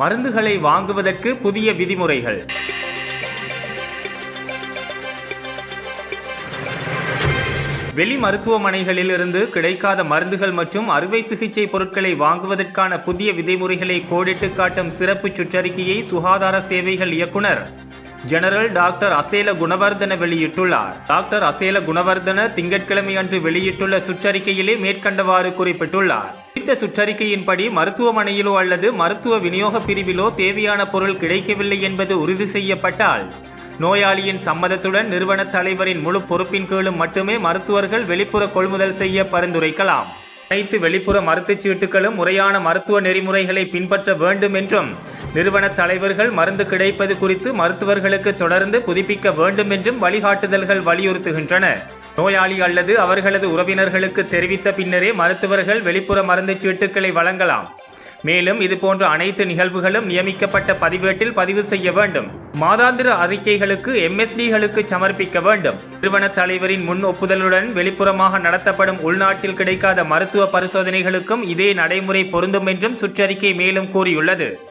மருந்துகளை வாங்குவதற்கு புதிய விதிமுறைகள். வெளி மருத்துவமனைகளிலிருந்து கிடைக்காத மருந்துகள் மற்றும் அறுவை சிகிச்சை பொருட்களை வாங்குவதற்கான புதிய விதிமுறைகளை கோடிட்டு காட்டும் சிறப்பு சுற்றறிக்கையை சுகாதார சேவைகள் இயக்குனர் ஜெனரல் டாக்டர் அசேல குணவர்தன வெளியிட்டுள்ளார். டாக்டர் அசேல குணவர்தன திங்கட்கிழமை அன்று வெளியிட்டுள்ள சுற்றறிக்கையிலே மேற்கண்டவாறு குறிப்பிட்டுள்ளார். குறித்த சுற்றறிக்கையின்படி மருத்துவமனையிலோ அல்லது மருத்துவ விநியோக பிரிவிலோ தேவையான பொருள் கிடைக்கவில்லை என்பது உறுதி செய்யப்பட்டால் நோயாளியின் சம்மதத்துடன் நிறுவன தலைவரின் முழு பொறுப்பின் கீழும் மட்டுமே மருத்துவர்கள் வெளிப்புற கொள்முதல் செய்ய பரிந்துரைக்கலாம். அனைத்து வெளிப்புற மருத்துவச் சீட்டுகளும் முறையான மருத்துவ நெறிமுறைகளை பின்பற்ற வேண்டும் என்றும் நிறுவன தலைவர்கள் மருந்து கிடைப்பது குறித்து மருத்துவர்களுக்கு தொடர்ந்து புதுப்பிக்க வேண்டும் என்றும் வழிகாட்டுதல்கள் வலியுறுத்துகின்றன. நோயாளி அல்லது அவர்களது உறவினர்களுக்கு தெரிவித்த பின்னரே மருத்துவர்கள் வெளிப்புற மருந்துச் சீட்டுகளை வழங்கலாம். மேலும் இதுபோன்ற அனைத்து நிகழ்வுகளும் நியமிக்கப்பட்ட பதிவேட்டில் பதிவு செய்ய வேண்டும். மாதாந்திர அறிக்கைகளுக்கு எம்எஸ்டிகளுக்கு சமர்ப்பிக்க வேண்டும். நிறுவன தலைவரின் முன் ஒப்புதலுடன் வெளிப்புறமாக நடத்தப்படும் உள்நாட்டில் கிடைக்காத மருத்துவ பரிசோதனைகளுக்கும் இதே நடைமுறை பொருந்தும் என்றும் சுற்றறிக்கை மேலும் கூறியுள்ளது.